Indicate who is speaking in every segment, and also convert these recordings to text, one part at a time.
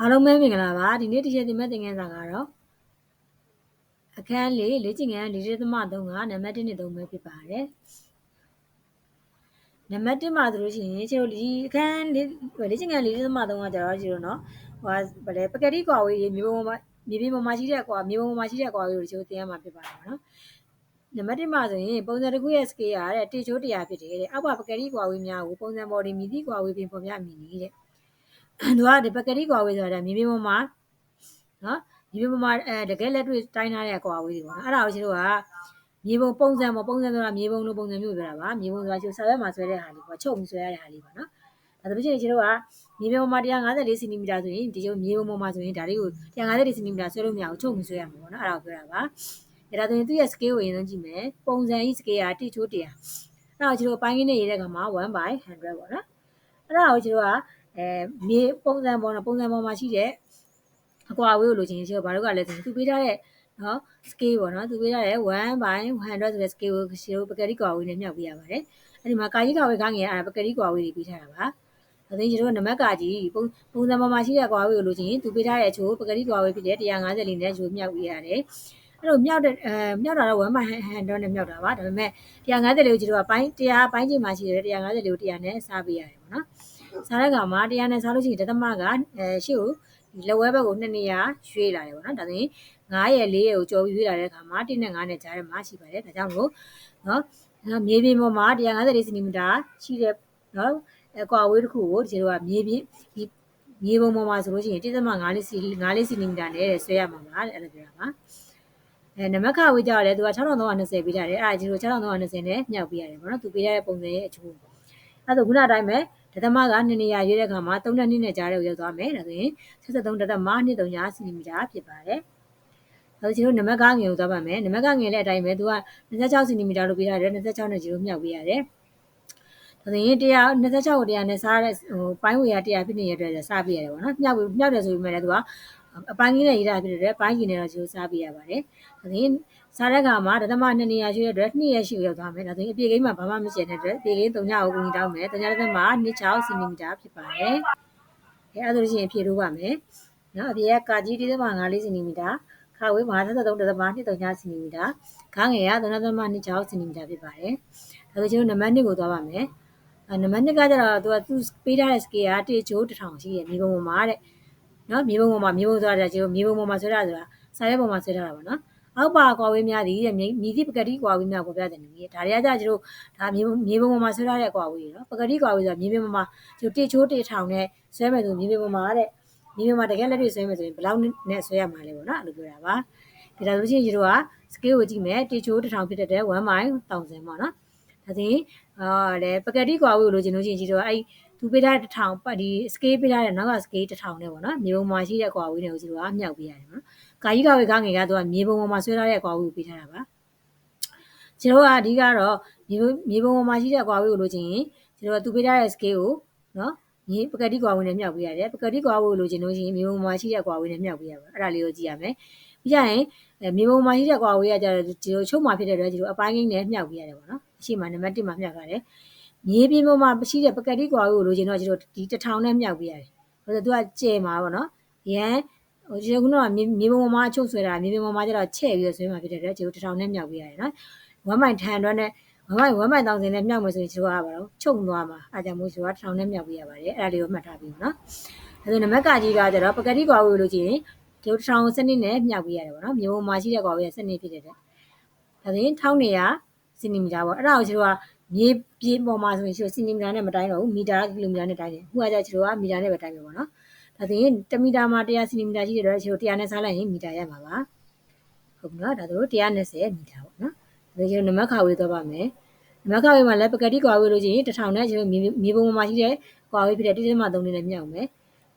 Speaker 1: အားလုံးပဲမင်္ဂလာပါဒီနေ့တစ်ချက်တင်မဲ့သင်ခန်းစာကတော့အခန်းလေးလေ့ကျင့်ခန်းလေးသမ3ကနံပါတ်1နဲ့3ပဲဖြစ်ပါတယ်နံပါတ်1မှာဆိုလို့ရှိရင်ကျွန်တော်ဒီအခန်းလေးလေ့ကျင့်ခန်းလေးသမ3ကကြတော့ကျွန်တော်နော်ဟိုဗလဲပကတိကွာဝေးမြေပုံမှာမြေပြင်ပေါ်မှာရှိတဲ့ကွာမြေပုံပေါ်မှာရှိတဲ့ကွာဝေးကိုကျွန်တော်သင်ရမှာဖြစ်ပါတယ်နော်နံပါတ်1မှာဆိုရင်ပုံစံတစ်ခုရဲ့ scale ရတဲ့တေချိုးတရားဖြစ်တယ်တဲ့အောက်ပါပကတိကွာဝေးများကိုပုံစံပေါ်ဒီမြည်သည့်ကွာဝေးပြင်ပေါ်ပြမည်နည်းတဲ့ သူကဒီပကတိကွာဝေးဆိုတာမြေပြင်ပေါ်မှာနော်မြေပြင်ပေါ်မှာအဲတကယ်လက်တွေ့တိုင်းထားတဲ့ကွာဝေးတွေပေါ့နော်အဲ့ဒါကိုကျွန်တော်ကမြေပုံပုံစံပေါ့ပုံစံဆိုတာမြေပုံလိုပုံစံမျိုးပြောတာပါမြေပုံဆိုတာကျွန်တော်စာရွက်မှာဆွဲတဲ့ဟာလေးပေါ့ချုပ်ပြီးဆွဲရတဲ့ဟာလေးပေါ့နော်ဒါဆိုလို့ရှိရင်ကျွန်တော်ကမြေပုံမှာ154စင်တီမီတာဆိုရင်ဒီကျုပ်မြေပုံပေါ်မှာဆိုရင်ဒါလေးကို154စင်တီမီတာဆွဲလို့မရဘူးချုပ်ပြီးဆွဲရမှာပေါ့နော်အဲ့ဒါကိုပြောတာပါဒါဆိုရင်သူ့ရဲ့ scale ကိုရင်ဆုံးကြည့်မယ်ပုံစံဤ scale ကတိချိုးတရားအဲ့တော့ကျွန်တော်ပိုင်းရင်းနဲ့ရေးတဲ့အခါမှာ1 by 100ပေါ့နော်အဲ့ဒါကိုကျွန်တော်က အဲမြေပုံစံပေါ်တော့ပုံစံပေါ်မှာရှိတဲ့အကွာအဝေးကိုလိုချင်ရင်ကျွန်တော်ဘာလို့ကလဲဆိုရင်သူပေးထားတဲ့နော် scale ပေါ့နော်သူပေးထားတဲ့1 by 100ဆိုတဲ့ scale ကိုရှင်တို့ပကတိကွာဝေးနဲ့မြောက်ပေးရပါတယ်အဲ့ဒီမှာကာကြီးကွာဝေးကငယ်အဲ့ဒါပကတိကွာဝေးတွေပေးထားတာပါဒါဆိုရင်ကျွန်တော်နံပါတ်ကကြီးပုံပုံစံပေါ်မှာရှိတဲ့ကွာဝေးကိုလိုချင်ရင်သူပေးထားတဲ့အချိုးပကတိကွာဝေးဖြစ်တဲ့150လေးနဲ့ချိုးမြောက်ပေးရတယ်အဲ့လိုမြောက်တဲ့အဲမြောက်တာတော့1 by 100နဲ့မြောက်တာပါဒါပေမဲ့150လေးကိုကျွန်တော်ကပိုင်း100ပိုင်းချိန်မှာရှိတဲ့150လေးကို100နဲ့စားပေးရတယ်ပေါ့နော် စားတဲ့ကောင်မှာ100နဲ့စားလို့ရှိရင်ဒသမကအဲရှေ့ကိုဒီလက်ဝဲဘက်ကို2နေရာရွှေ့လာတယ်ပေါ့နော်ဒါဆိုရင်9ရဲ့4ရဲ့ကိုကြော်ပြီးရွှေ့လာတဲ့အခါမှာ1နဲ့9နဲ့ကြားထဲမှာရှိပါတယ်ဒါကြောင့်မို့နော်မြေပြင်ပေါ်မှာ150စင်တီမီတာရှိတဲ့နော်အကွာဝေးတစ်ခုကိုဒီလိုကမြေပြင်ဒီမြေပုံပေါ်မှာဆိုလို့ရှိရင်1.5လေးစီ5လေးစင်တီမီတာနဲ့ဆွဲရမှာပါအဲ့လိုပြောတာပါအဲနမခဝေးကြောက်လဲသူက6320ပေးထားတယ်အဲ့ဒါကြီးတို့6320နဲ့မြောက်ပေးရတယ်ပေါ့နော်သူပေးထားတဲ့ပုံစံရဲ့အချိုးအဲ့ဒါခုနအတိုင်းပဲ ဒသမက2နေရာရွေးတဲ့အခါမှာ3နဲ့2နဲ့ကြားထဲကိုရောက်သွားမယ်ဒါဆိုရင်73ဒသမ2.3စင်တီမီတာဖြစ်ပါတယ်အဲကျွန်တော်နမကငယ်ကိုသွားပါမယ်နမကငယ်လည်းအတိုင်းပဲသူက26စင်တီမီတာလို့ပေးထားတယ်26နဲ့0မြောက်ပေးရတယ်ဒါဆိုရင်126ကို100နဲ့စားတဲ့ဟိုပိုင်းဝေရ100ဖြစ်နေတဲ့အတွက်စားပြရတယ်ပေါ့နော်မြောက်မြောက်တယ်ဆိုပေမဲ့လည်းသူကအပိုင်းကြီးနဲ့ရေးတာဖြစ်တဲ့အတွက်ပိုင်းကြီးနဲ့တော့ကျွန်တော်စားပြရပါတယ်ဒါဆိုရင် စားတဲ့ခါမှာဒသမ2နေရာရှိတဲ့အတွက်2ရက်ရှိရောက်သွားမယ်ဒါဆိုရင်အပြေကိန်းမှာဘာမှမကျန်တဲ့အတွက်အပြေကိန်း3ညကိုကူညီတောင်းမယ်3ညဒသမ26စင်တီမီတာဖြစ်ပါတယ်အဲအဲ့ဒါလို့ရှိရင်ဖြည့်လို့ပါမယ်နော်အပြေကကာကြီးဒီသမ5စင်တီမီတာခါဝေး53ဒသမ2.3စင်တီမီတာခါငယ်က3.26စင်တီမီတာဖြစ်ပါတယ်ဒါဆိုကျွန်တော်နံပါတ်2ကိုသွားပါမယ်အဲနံပါတ်2ကကျတော့သူကသူပေးထားတဲ့ scale က1ချိုး1000ရှိရမြေပုံပေါ်မှာတဲ့နော်မြေပုံပေါ်မှာမြေပုံဆိုတာကျွန်တော်မြေပုံပေါ်မှာဆွဲတာဆိုတာစာရွက်ပေါ်မှာဆွဲထားတာပါနော် အောက်ပါကွာဝေးများသည်မြည်သည့်ပကတိကွာဝေးများကိုပြတဲ့နည်းဒါတွေကကြကျွန်တော်ဒါမြေမြေပုံပေါ်မှာဆွဲထားတဲ့ကွာဝေးနော်ပကတိကွာဝေးဆိုတာမြေပုံပေါ်မှာကျွန်တော်တိချိုးတိထောင်နဲ့ဆွဲမယ်ဆိုမြေပုံပေါ်မှာတဲ့မြေပုံမှာတကယ်လက်တွေ့ဆွဲမယ်ဆိုရင်ဘယ်လောက်နဲ့ဆွဲရမှာလဲပေါ့နော်အဲ့လိုပြောတာပါဒါဆိုလို့ရှိရင်ကျွန်တော်က scale ကိုကြည့်မယ်တိချိုးတစ်ထောင်ဖြစ်တဲ့1 by 1000ပေါ့နော်ဒါဆိုရင်အာလေပကတိကွာဝေးကိုလိုချင်လို့ရှိရင်ကျွန်တော်အဲ့သူပေးထားတဲ့1000ပတ်ဒီ scale ပေးထားတဲ့နောက်က scale 1000နဲ့ပေါ့နော်မြေပုံမှာရှိတဲ့ကွာဝေးတွေကိုကျွန်တော်ကမြောက်ပေးရတယ်နော် ကာကြီးကဝေကငယ်ကသူကမြေပုံပေါ်မှာဆွဲထားတဲ့အကွာဝေးကိုပေးထားတာပါကျွန်တော်ကအဓိကတော့မြေမြေပုံပေါ်မှာရှိတဲ့အကွာဝေးကိုလိုချင်ရင်ကျွန်တော်ကသူပေးထားတဲ့ scale ကိုနော်မြေပကတိကွာဝေးနဲ့မြောက်ပေးရတယ်ပကတိကွာဝေးကိုလိုချင်လို့ရှိရင်မြေပုံပေါ်မှာရှိတဲ့ကွာဝေးနဲ့မြောက်ပေးရပါအဲ့ဒါလေးကိုကြည့်ရမယ်ပြီးကြရင်မြေပုံမှာရှိတဲ့ကွာဝေးကကျတော့ဒီလိုချုပ်မှာဖြစ်တဲ့အတွက်ဒီလိုအပိုင်းကိန်းနဲ့မြောက်ပေးရတယ်ပေါ့နော်အရှိမနံပါတ်1မှာမြောက်ရတယ်မြေပြင်ပေါ်မှာရှိတဲ့ပကတိကွာဝေးကိုလိုချင်တော့ကျွန်တော်ဒီ1000နဲ့မြောက်ပေးရတယ်ဟိုဆိုသူကကျဲမှာပေါ့နော်ရန် ဟိုကျွန်တော်ကမြေပုံပေါ်မှာအချုပ်ဆွဲတာမြေပြင်ပေါ်မှာကျတော့ချဲ့ပြီးဆွဲမှာဖြစ်တဲ့အတွက်ကျွန်တော်တထောင်နဲ့မြောက်ပေးရတယ်နော်ဝမ်းမိုင်ထန်တော့နဲ့ဝမ်းမိုင်ဝမ်းမိုင်တောင်စင်နဲ့မြောက်မယ်ဆိုရင်ကျွန်တော်ကပါတော့ချုပ်သွားမှာအဲကြောင့်မို့ကျွန်တော်ကတထောင်နဲ့မြောက်ပေးရပါတယ်အဲ့ဒါလေးကိုမှတ်ထားပြီးနော်အဲဆိုနံပါတ်ကကြီးကကျတော့ပကတိကွာဝေးလို့ချင်းကျွန်တော်တထောင်စနစ်နဲ့မြောက်ပေးရတယ်ပေါ့နော်မြေပုံမှာရှိတဲ့ကွာဝေးစနစ်ဖြစ်တဲ့တဲ့ဒါဆိုရင်1900စင်တီမီတာပေါ့အဲ့ဒါကိုကျွန်တော်ကမြေပြေပေါ်မှာဆိုရင်ရှင်စင်တီမီတာနဲ့မတိုင်းတော့ဘူးမီတာကီလိုမီတာနဲ့တိုင်းတယ်ခုကကျကျွန်တော်ကမီတာနဲ့ပဲတိုင်းမယ်ပေါ့နော် ဒါဆိုရင်1မီတာမှာ100စင်တီမီတာရှိတဲ့တော့ကျွန်တော်100နဲ့စားလိုက်ရင်မီတာရမှာပါဟုတ်ပြီနော်ဒါဆို120မီတာပေါ့နော်ဒါကျွန်တော်နမခါဝေးသွားပါမယ်နမခါဝေးမှာလည်းပကတိကွာဝေးလို့ချင်း1000နဲ့ကျွန်တော်မြေပုံမှာရှိတဲ့ကွာဝေးဖြစ်တဲ့1.3နဲ့မြောက်မယ်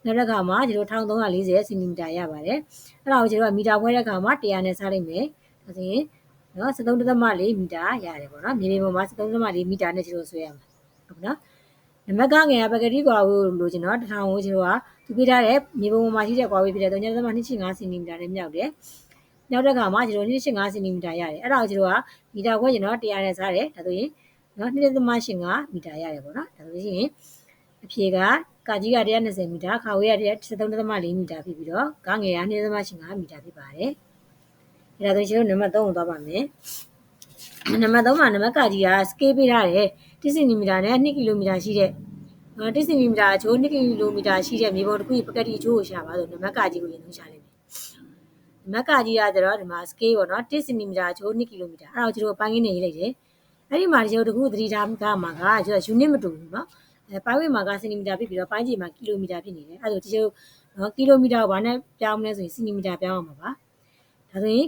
Speaker 1: နောက်တစ်ခါမှာကျွန်တော်1340စင်တီမီတာရပါတယ်အဲ့ဒါကိုကျွန်တော်ကမီတာခွဲတဲ့အခါမှာ100နဲ့စားလိုက်မယ်ဒါဆိုရင်နော်73.4မီတာရတယ်ပေါ့နော်မြေပြင်ပေါ်မှာ73.4မီတာနဲ့ကျွန်တော်ဆွဲရမှာဟုတ်နော် နမကငယ်ကပကတိကွာဝေးလို့ကျွန်တော်တထောင်ကိုကျွန်တော်ကသူပေးထားတဲ့မြေပုံပေါ်မှာရှိတဲ့ကွာဝေးဖြစ်တဲ့3.25စင်တီမီတာနဲ့မြောက်တယ်။မြောက်တဲ့ခါမှာကျွန်တော်2.5စင်တီမီတာရတယ်။အဲ့ဒါကိုကျွန်တော်ကမီတာခွဲကျွန်တော်100နဲ့စားတယ်။ဒါဆိုရင်နော်2.85မီတာရတယ်ပေါ့နော်။ဒါဆိုရင်အဖြေကကာကြီးက120မီတာခါဝေးက173.4မီတာဖြစ်ပြီးတော့ဂငယ်က2.85မီတာဖြစ်ပါတယ်။အဲဒါဆိုကျွန်တော်နံပါတ်3ကိုသွားပါမယ်။နံပါတ်3မှာနံပါတ်ကာကြီးက scale ပေးထားတယ် 10စင်တီမီတာနဲ့2ကီလိုမီတာရှိတဲ့10စင်တီမီတာအချိုး2ကီလိုမီတာရှိတဲ့မြေပုံတစ်ခုပကတိအချိုးကိုရှာပါဆိုနံပါတ်ကာကြီးကိုရင်ဆုံးရှာလိုက်မယ်။နံပါတ်ကာကြီးကကျတော့ဒီမှာ scale ပေါ့နော်10စင်တီမီတာအချိုး2ကီလိုမီတာအဲ့ဒါကိုကျွန်တော်ပိုင်းရင်းနေရေးလိုက်တယ်။အဲ့ဒီမှာဒီကျွန်တော်တခုသတိထားမှာကကျွန်တော် unit မတူဘူးနော်။အဲပိုင်းဝေမှာကစင်တီမီတာဖြစ်ပြီးတော့ပိုင်းကြီးမှာကီလိုမီတာဖြစ်နေတယ်။အဲ့ဒါဆိုဒီကျွန်တော်နော်ကီလိုမီတာကိုဘာနဲ့ပြောင်းမလဲဆိုရင်စင်တီမီတာပြောင်းအောင်ပါပါ။ဒါဆိုရင်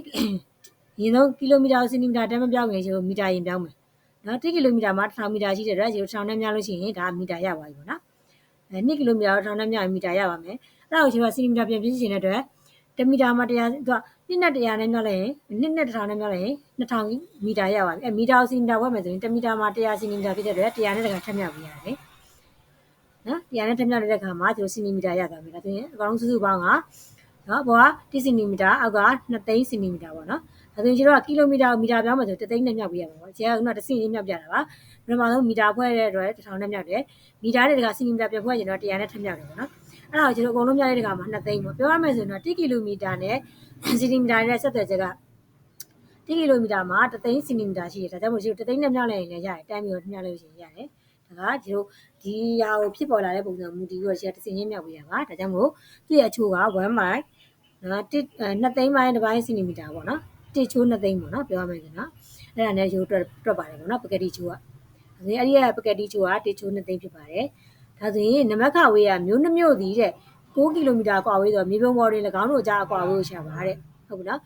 Speaker 1: ရင်တော့ကီလိုမီတာကိုစင်တီမီတာတန်းမပြောင်းရင်ကျွန်တော်မီတာရင်ပြောင်းမယ်။ နော်1ကီလိုမီတာမှာ1000မီတာရှိတဲ့အတွက်ကျွန်တော်1000နဲ့များလို့ရှိရင်ဒါမီတာရပါပြီပေါ့နော်။အဲ2ကီလိုမီတာကို1000နဲ့များရင်မီတာရပါမယ်။အဲ့ဒါကိုကျွန်တော်စင်တီမီတာပြန်ပြည့်ချင်တဲ့အတွက်1မီတာမှာ100သူက2နဲ့100နဲ့များလိုက်ရင်2နဲ့1000နဲ့များလိုက်ရင်2000မီတာရပါပြီ။အဲမီတာကိုစင်တီမီတာဝက်မယ်ဆိုရင်1မီတာမှာ100စင်တီမီတာဖြစ်တဲ့အတွက်100နဲ့တကထပ်မြောက်ပြရတယ်။နော်တရားနဲ့ထမြောက်တဲ့ခါမှာကျွန်တော်စင်တီမီတာရသွားပြီဒါဆိုရင်အကောင်လုံးစုစုပေါင်းက နော်ဘောက10စင်တီမီတာအောက်က2သိန်းစင်တီမီတာပေါ့နော်ဒါဆိုရင်ကျွန်တော်ကကီလိုမီတာမီတာပြောင်းမှဆို3သိန်းနဲ့မြောက်ပြရမှာပေါ့ကျန်ကတစ်စင်လေးမြောက်ပြတာပါပထမဆုံးမီတာဖွဲ့တဲ့အတွက်1000နဲ့မြောက်တယ်မီတာတဲ့တကစင်တီမီတာပြန်ဖွဲ့ရင်တော့100နဲ့ထမြောက်တယ်ပေါ့နော်အဲ့ဒါကိုကျွန်တော်အကုန်လုံးမြောက်တဲ့တကမှာ2သိန်းပေါ့ပြောရမယ်ဆိုရင်တော့1ကီလိုမီတာနဲ့စင်တီမီတာနဲ့ဆက်သွယ်ချက်က1ကီလိုမီတာမှာ3သိန်းစင်တီမီတာရှိတယ်ဒါကြောင့်မို့ကျွန်တော်3သိန်းနဲ့မြောက်လိုက်ရင်လည်းရတယ်တန်းပြီးတော့မြောက်လို့ရှိရင်ရတယ်ဒါ ကဒီလိုဒီဟာကိုဖြစ်ပေါ်လာတဲ့ပုံစံမူတည်ပြီးတော့ရှယ်တစ်စင်ချင်းမြောက်ပေးရပါဒါကြောင့်မို့သူ့ရဲ့အချိုးက1မိုင်နော်တစ်2သိန်းမိုင်တစ်ပိုင်းစင်တီမီတာပေါ့နော်တစ်ချိုး2သိန်းပေါ့နော်ပြောရမယ်ဆိုနော်အဲ့ဒါနဲ့ရိုးတွက်တွက်ပါတယ်ပေါ့နော်ပကတိချိုးကဒါဆိုရင်အဲ့ဒီကပကတိချိုးကတစ်ချိုး2သိန်းဖြစ်ပါတယ်ဒါဆိုရင်နမခဝေးကမျိုးနှမျိုးသည်တဲ့6ကီလိုမီတာကွာဝေးဆိုတော့မြေပုံပေါ်တွင်၎င်းတို့ကြားအကွာဝေးကိုရှာပါတဲ့ဟုတ်ပြီနော်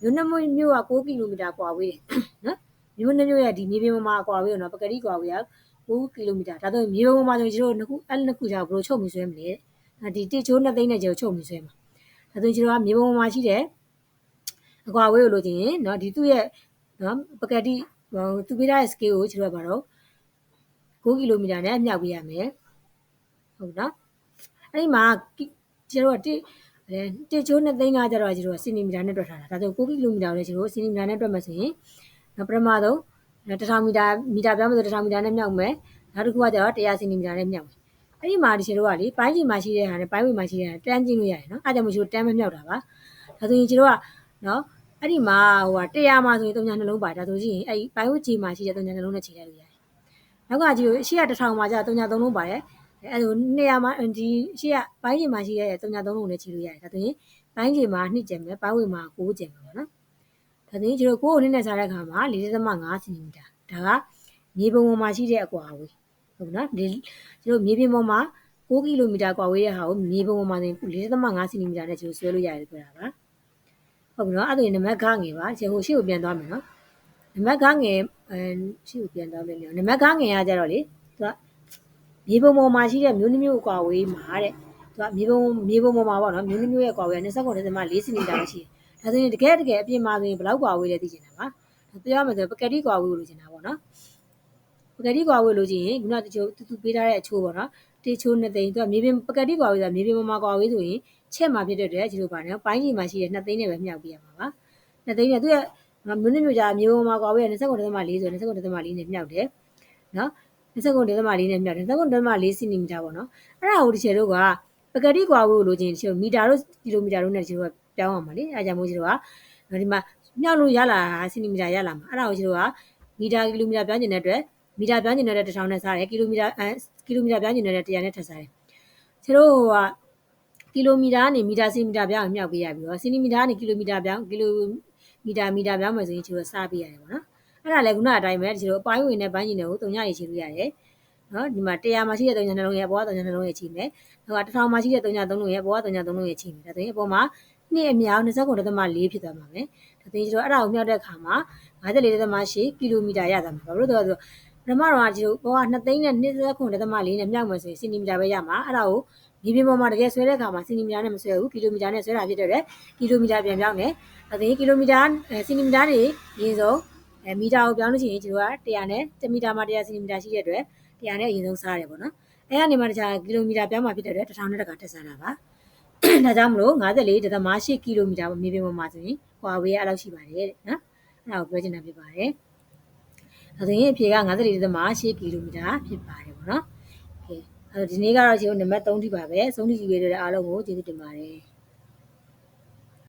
Speaker 1: မျိုးနှမျိုးက6ကီလိုမီတာကွာဝေးတယ်နော်မျိုးနှမျိုးရဲ့ဒီမြေပြင်မှာကွာဝေးတော့နော်ပကတိကွာဝေးက 9ကီလိုမီတာဒါဆိုမြေပုံမှာဆိုကျွန်တော်တို့နှစ်ခုအဲ့နှစ်ခုကြာဘယ်လိုချုပ်မြဆွဲမလဲဒီတစ်ချိုးနှစ်သိန်းနဲ့ကျွန်တော်ချုပ်မြဆွဲမှာဒါဆိုကျွန်တော်ကမြေပုံမှာရှိတဲ့အကွာဝေးကိုလိုချင်ရင်เนาะဒီသူ့ရဲ့เนาะပကတိဟိုသူပေးထားတဲ့ scale ကိုကျွန်တော်ကဘာတော့9ကီလိုမီတာနဲ့မြောက်ပေးရမယ်ဟုတ်နော်အဲ့ဒီမှာကျွန်တော်ကတစ်တစ်ချိုးနှစ်သိန်းကကျတော့ကျွန်တော်စင်တီမီတာနဲ့တွက်ထားတာဒါဆို9ကီလိုမီတာကိုလည်းကျွန်တော်စင်တီမီတာနဲ့တွက်မှဆိုရင်ပထမဆုံး 1000မီတာမီတာပြောင်းလို့1000မီတာနဲ့မြောက်မယ်နောက်တစ်ခုကကျတော့100စင်တီမီတာနဲ့မြောက်မယ်အဲ့ဒီမှာဒီရှင်တို့ကလေပိုင်းကြီးမှာရှိတဲ့ဟာနဲ့ပိုင်းဝေမှာရှိတဲ့ဟာတန်းကျင်းလို့ရတယ်နော်အဲ့ကြောင့်မို့ကျွန်တော်တန်းမမြောက်တာပါဒါဆိုရင်ကျွန်တော်ကနော်အဲ့ဒီမှာဟိုက100မှာဆိုရင်300နှလုံးပါတယ်ဒါဆိုရင်အဲ့ပိုင်းဝေကြီးမှာရှိတဲ့300နှလုံးနဲ့ခြေလိုက်လို့ရတယ်နောက်ကကြီးအရှိက1000မှာကျ300 3လုံးပါတယ်အဲ့ဒါ200မှာဒီရှိကပိုင်းကြီးမှာရှိတဲ့300 3လုံးနဲ့ခြေလို့ရတယ်ဒါဆိုရင်ပိုင်းကြီးမှာ2ကျင်မယ်ပိုင်းဝေမှာ9ကျင်မယ်ပေါ့နော် ဒါဆိုရင်ကျွန်တော်ကိုယ်ကိုနည်းနဲ့စားတဲ့အခါမှာ4.5စင်တီမီတာဒါကမြေပုံပေါ်မှာရှိတဲ့အကွာအဝေးဟုတ်နော်ဒီကျွန်တော်မြေပြင်ပေါ်မှာ6ကီလိုမီတာကွာဝေးတဲ့ဟာကိုမြေပုံပေါ်မှာဆို4.5စင်တီမီတာနဲ့ကျွန်တော်ဆွဲလို့ရတယ်ပြောတာပါဟုတ်ပြီနော်အဲ့ဒါနံပါတ်ခငယ်ပါကျွန်တော်ရှေ့ကိုပြန်သွားမယ်နော်နံပါတ်ခငယ်အဲရှေ့ကိုပြန်သွားမယ်လေနံပါတ်ခငယ်ကကြတော့လေသူကမြေပုံပေါ်မှာရှိတဲ့မျိုးနှမျိုးကွာဝေးမှာတဲ့သူကမြေပုံမြေပုံပေါ်မှာပေါ့နော်မျိုးနှမျိုးရဲ့ကွာဝေးက29.4စင်တီမီတာပဲရှိတယ် ဒါဆိုရင်တကယ်တကယ်အပြင်မှာဆိုရင်ဘယ်လောက်ကွာဝေးလဲသိချင်တာပါပြောရမယ်ဆိုပကတိကွာဝေးလို့ချင်တာပေါ့နော်ပကတိကွာဝေးလို့ချင်ရင်ခုနတချို့တူတူပေးထားတဲ့အချိုးပေါ့နော်တေချိုးနှစ်သိန်းသူကမြေပြင်ပကတိကွာဝေးဆိုတာမြေပြင်ပေါ်မှာကွာဝေးဆိုရင်ချက်မှာဖြစ်တဲ့အတွက်ဒီလိုပါနော်ပိုင်းကြီးမှာရှိတဲ့နှစ်သိန်းနဲ့ပဲမြောက်ပြရမှာပါနှစ်သိန်းနဲ့သူကမြို့နှစ်မြို့ကြားမြေပေါ်မှာကွာဝေးက29.4ဆို29.4နဲ့မြောက်တယ်နော်29.4နဲ့မြောက်တယ်29.4စင်တီမီတာပေါ့နော်အဲ့ဒါကိုဒီချေတို့ကပကတိကွာဝေးလို့ချင်းဒီချေမီတာတို့ကီလိုမီတာတို့နဲ့ဒီချေတို့က ပြောင်းအောင်ပါလေအဲဒါကြောင့်မို့ဒီတို့ကဒီမှာမြောက်လို့ရလာတာစင်တီမီတာရလာမှာအဲ့ဒါကိုကျွန်တော်ကမီတာကီလိုမီတာပြောင်းကျင်တဲ့အတွက်မီတာပြောင်းကျင်တဲ့1000နဲ့စားတယ်ကီလိုမီတာအဲကီလိုမီတာပြောင်းကျင်တဲ့100နဲ့ထပ်စားတယ်ကျွန်တော်ကကီလိုမီတာကနေမီတာစင်မီတာပြောင်းအောင်မြောက်ပေးရပြီးတော့စင်တီမီတာကနေကီလိုမီတာပြောင်းကီလိုမီတာမီတာပြောင်းမယ်ဆိုရင်ကျွန်တော်စားပေးရတယ်ပေါ့နော်အဲ့ဒါလည်းခုနအတိုင်းပဲကျွန်တော်အပိုင်းဝင်နဲ့ပိုင်းကျင်တွေကိုတုံညရေးချလို့ရတယ်နော်ဒီမှာ100မှာရှိတဲ့တုံညနှလုံးရဲ့ဘောကတုံညနှလုံးရဲ့ချီမယ်နောက်က1000မှာရှိတဲ့တုံည3လုံးရဲ့ဘောကတုံည3လုံးရဲ့ချီမယ်ဒါဆိုရင်အပေါ်မှာ နှစ်အမြောက်29.4ဖြစ်သွားမှာပဲဒါသိကျွန်တော်အဲ့ဒါကိုမြောက်တဲ့အခါမှာ54.8ကီလိုမီတာရသွားမှာဘာလို့လဲဆိုတော့ပထမတော့ဒီလိုဘောက2သိန်းနဲ့29.4နဲ့မြောက်မယ်ဆိုရင်စင်တီမီတာပဲရမှာအဲ့ဒါကိုမြေပြင်ပေါ်မှာတကယ်ဆွဲတဲ့အခါမှာစင်တီမီတာနဲ့မဆွဲဘူးကီလိုမီတာနဲ့ဆွဲတာဖြစ်တဲ့အတွက်ကီလိုမီတာပြန်ပြောင်းတယ်ဒါသိကီလိုမီတာစင်တီမီတာတွေရင်းစုံအဲမီတာကိုပြောင်းလို့ရှိရင်ကျွန်တော်က100နဲ့1မီတာမှာ100စင်တီမီတာရှိတဲ့အတွက်100နဲ့အရင်ဆုံးစားရတယ်ပေါ့နော်အဲကနေမှတခြားကီလိုမီတာပြောင်းမှာဖြစ်တဲ့အတွက်1000နဲ့တကတက်စားတာပါ ဒါကြောင့်မလို့54.8ကီလိုမီတာမြေပြင်ပေါ်မှာဆိုရင်ဟွာဝေးအဲ့လောက်ရှိပါတယ်တဲ့နော်အဲ့ဒါကိုပြောချင်တာဖြစ်ပါတယ်ဒါဆိုရင်အဖြေက54.8ကီလိုမီတာဖြစ်ပါတယ်ပေါ့နော်โอเค အဲ့တော့ဒီနေ့ကတော့ကျွန်တော်နံပါတ်3ထိပါပဲဆုံးထိကြည့်ပေးတဲ့အားလုံးကိုကျေးဇူးတင်ပါတယ်